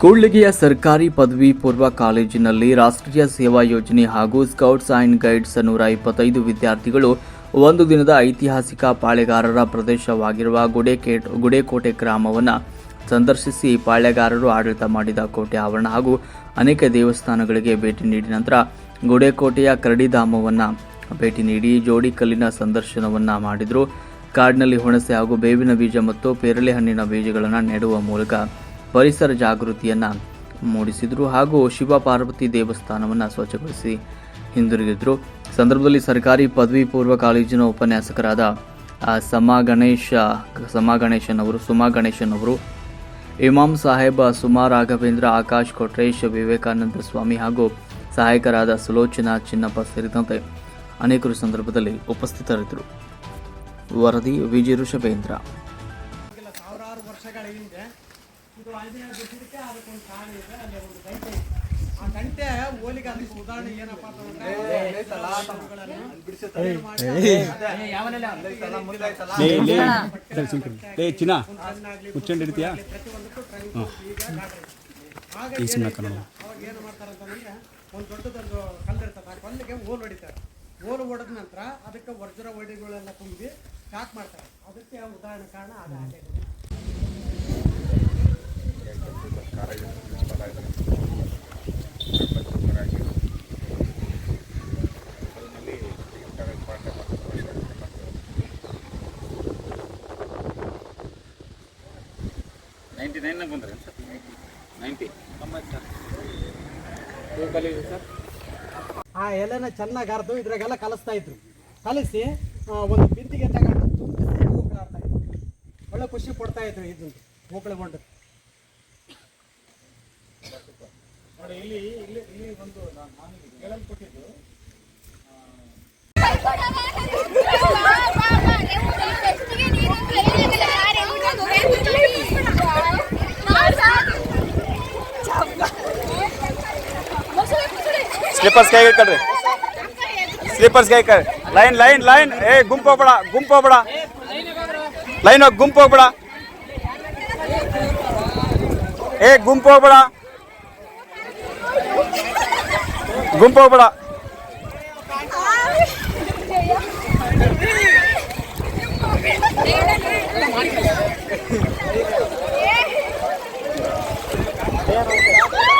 ಕೂಡ್ಲಿಗೆಯ ಸರ್ಕಾರಿ ಪದವಿ ಪೂರ್ವ ಕಾಲೇಜಿನಲ್ಲಿ ರಾಷ್ಟ್ರೀಯ ಸೇವಾ ಯೋಜನೆ ಹಾಗೂ ಸ್ಕೌಟ್ಸ್ ಆ್ಯಂಡ್ ಗೈಡ್ಸ್ ನೂರ ಇಪ್ಪತ್ತೈದು ವಿದ್ಯಾರ್ಥಿಗಳು ಒಂದು ದಿನದ ಐತಿಹಾಸಿಕ ಪಾಳೆಗಾರರ ಪ್ರದೇಶವಾಗಿರುವ ಗುಡೇಕೇಟ್ ಗುಡೇಕೋಟೆ ಗ್ರಾಮವನ್ನು ಸಂದರ್ಶಿಸಿ ಪಾಳೆಗಾರರು ಆಡಳಿತ ಮಾಡಿದ ಕೋಟೆ ಆವರಣ ಹಾಗೂ ಅನೇಕ ದೇವಸ್ಥಾನಗಳಿಗೆ ಭೇಟಿ ನೀಡಿದ ನಂತರ ಗುಡೇಕೋಟೆಯ ಕರಡಿಧಾಮವನ್ನು ಭೇಟಿ ನೀಡಿ ಜೋಡಿ ಕಲ್ಲಿನ ಸಂದರ್ಶನವನ್ನು ಮಾಡಿದರು. ಕಾಡಿನಲ್ಲಿ ಹುಣಸೆ ಹಾಗೂ ಬೇವಿನ ಬೀಜ ಮತ್ತು ಪೇರಳೆ ಹಣ್ಣಿನ ಬೀಜಗಳನ್ನು ನೆಡುವ ಮೂಲಕ ಪರಿಸರ ಜಾಗೃತಿಯನ್ನು ಮೂಡಿಸಿದರು ಹಾಗೂ ಶಿವ ಪಾರ್ವತಿ ದೇವಸ್ಥಾನವನ್ನು ಸ್ವಚ್ಛಗೊಳಿಸಿ ಹಿಂದಿರುಗಿದ್ರು. ಸಂದರ್ಭದಲ್ಲಿ ಸರ್ಕಾರಿ ಪದವಿ ಪೂರ್ವ ಕಾಲೇಜಿನ ಉಪನ್ಯಾಸಕರಾದ ಸಮಾ ಗಣೇಶ, ಸಮಾ ಗಣೇಶನ್ ಅವರು, ಸುಮಾ ಗಣೇಶನ್ ಅವರು, ಇಮಾಮ್ ಸಾಹೇಬ ಸುಮಾ ರಾಘವೇಂದ್ರ, ಆಕಾಶ್ ಕೊಟ್ರೇಶ್, ವಿವೇಕಾನಂದ ಸ್ವಾಮಿ ಹಾಗೂ ಸಹಾಯಕರಾದ ಸುಲೋಚನಾ ಚಿನ್ನಪ್ಪ ಸೇರಿದಂತೆ ಅನೇಕರು ಸಂದರ್ಭದಲ್ಲಿ ಉಪಸ್ಥಿತರಿದ್ದರು. ವರದಿ ವಿಜಿ ಋಷಭೇಂದ್ರ. ಇದು ಆಂಜನೇಯ ಅದಕ್ಕೊಂದು ಕಾರಣ ಇದೆ ಅಲ್ಲಿ ಒಂದು ಗಂಟೆ ಇದೆ. ಆ ಗಂಟೆ ಹೋಲಿಗೆ ಅದಕ್ಕೆ ಉದಾಹರಣೆ ಏನಪ್ಪ ಚಿನ್ನ. ಮುಚ್ಚಂಡು ಈಗ ಆಗ ಈ ಸುಮ್ಮನೆ ಕನ್ನಡ ಅವಾಗ ಏನು ಮಾಡ್ತಾರೆ ಅಂತಂದ್ರೆ ಒಂದು ದೊಡ್ಡದೊಂದು ಆ ಕಲ್ಲಿಗೆ ಓಲ್ ಹೊಡಿತಾರೆ. ಓಲ್ ಹೊಡೆದ ನಂತರ ಅದಕ್ಕೆ ವಜ್ರ ವಡಿಗಳೆಲ್ಲ ತುಂಬಿ ಪ್ಯಾಕ್ ಮಾಡ್ತಾರೆ. ಅದಕ್ಕೆ ಉದಾಹರಣೆ ಕಾರಣ ಅದಾಗಿದೆ ನೈಂಟಿ ನೈನ್ ಬಂದ್ರೆ ಸರ್. ನೈಂಟಿ ಆ ಎಲೆನ ಚೆನ್ನಾಗಿ ಅರ್ದು ಇದ್ರಾಗೆಲ್ಲ ಕಲಿಸ್ತಾ ಇದ್ರು. ಕಲಿಸಿ ಒಂದು ಬಿಂದಿಗೆ ತಗೊಂಡು ತುಂಬಿಸಿ ಹೂಗಳು ಇದ್ರು. ಒಳ್ಳೆ ಖುಷಿ ಕೊಡ್ತಾ ಇದ್ರು ಇದನ್ನು ಹೂಗಳು ಕೊಂಡು ಸ್ಲಿಪ್ಪರ್ಸ್ ಕೈ ಕಳ್ರಿ ಸ್ಲಿಪ್ಪರ್ಸ್ ಕೈ ಕಳ್ರಿ ಲೈನ್ ಲೈನ್ ಲೈನ್ ಏ, ಗುಂಪು ಹೋಗ್ಬೇಡ ಗುಂಪು ಹೋಗ್ಬೇಡ. ಲೈನ್ ಹೋಗಿ ಗುಂಪು ಹೋಗ್ಬೇಡ. ಏ, ಗುಂಪು ಹೋಗ್ಬೇಡ. ಗುಂಪು ಹೋಗ್ಬೇಡ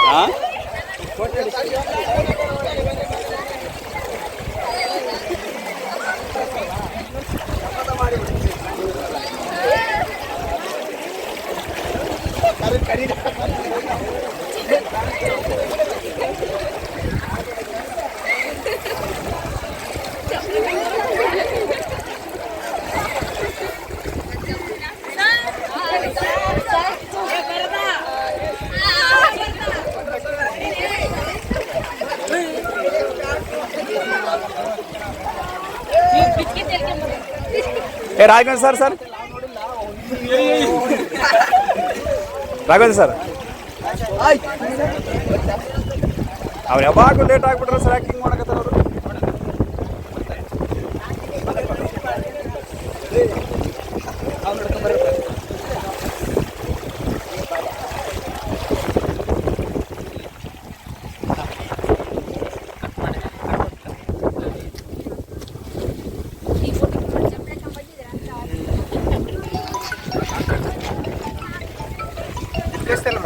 ಹಾಂ ಏ Raghavendra sir sir. Raghavendra sir. ಅವ್ರು ಯಾವಾಗೂ ಲೇಟ್ ಆಗ್ಬಿಟ್ರೆ ಸರ್ ಯಾಕೆ ಮಾಡಕತ್ತಾರ ಅವರು?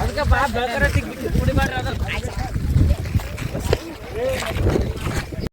ಅದಕ್ಕೆ ಬಾ ಬೆಳಕರ ಕುಡಿಬಾರ್ದು.